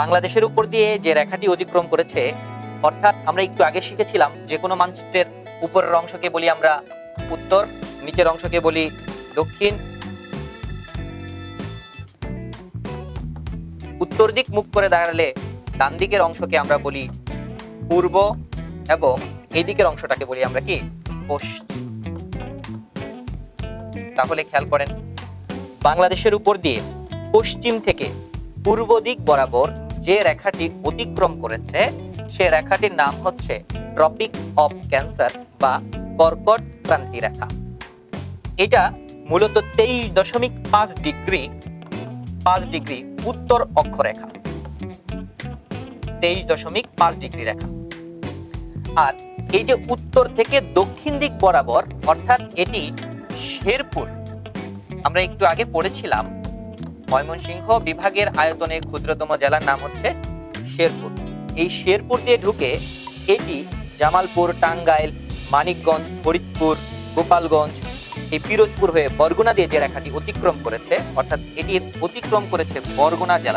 বাংলাদেশের উপর দিয়ে যে রেখাটি অতিক্রম করেছে, অর্থাৎ আমরা একটু আগে শিখেছিলাম যে কোনো মানচিত্রের উপরের অংশকে বলি আমরা উত্তর, নিচের অংশকে বলি দক্ষিণ। উত্তর দিক মুখ করে দাঁড়ালে ডান দিকের অংশকে আমরা বলি পূর্ব এবং এই দিকের অংশটাকে বলি আমরা কি? পশ্চিম। তাহলে খেয়াল করেন, বাংলাদেশের উপর দিয়ে পশ্চিম থেকে পূর্ব দিক বরাবর যে রেখাটি অতিক্রম করেছে, সে রেখাটির নাম হচ্ছে ট্রপিক অফ ক্যান্সার বা কর্কট ক্রান্তি রেখা। এটা মূলত তেইশ দশমিক পাঁচ ডিগ্রি পাঁচ ডিগ্রি উত্তর অক্ষরেখা। তেইশ দশমিক পাঁচ ডিগ্রি রেখা। আর এই যে উত্তর থেকে দক্ষিণ দিক বরাবর, অর্থাৎ এটি শেরপুর, আমরা একটু আগে পড়েছিলাম ময়মনসিংহ বিভাগের আয়তনে ক্ষুদ্রতম জেলার নাম হচ্ছে শেরপুর। এই শেরপুর দিয়ে ঢুকে এটি জামালপুর, টাঙ্গাইল, মানিকগঞ্জ, ফরিদপুর, গোপালগঞ্জ, এই পিরোজপুর হয়ে বরগুনা দিয়ে যে রেখাটি অতিক্রম করেছে, অর্থাৎ এটি অতিক্রম করেছে বরগুনা জেলা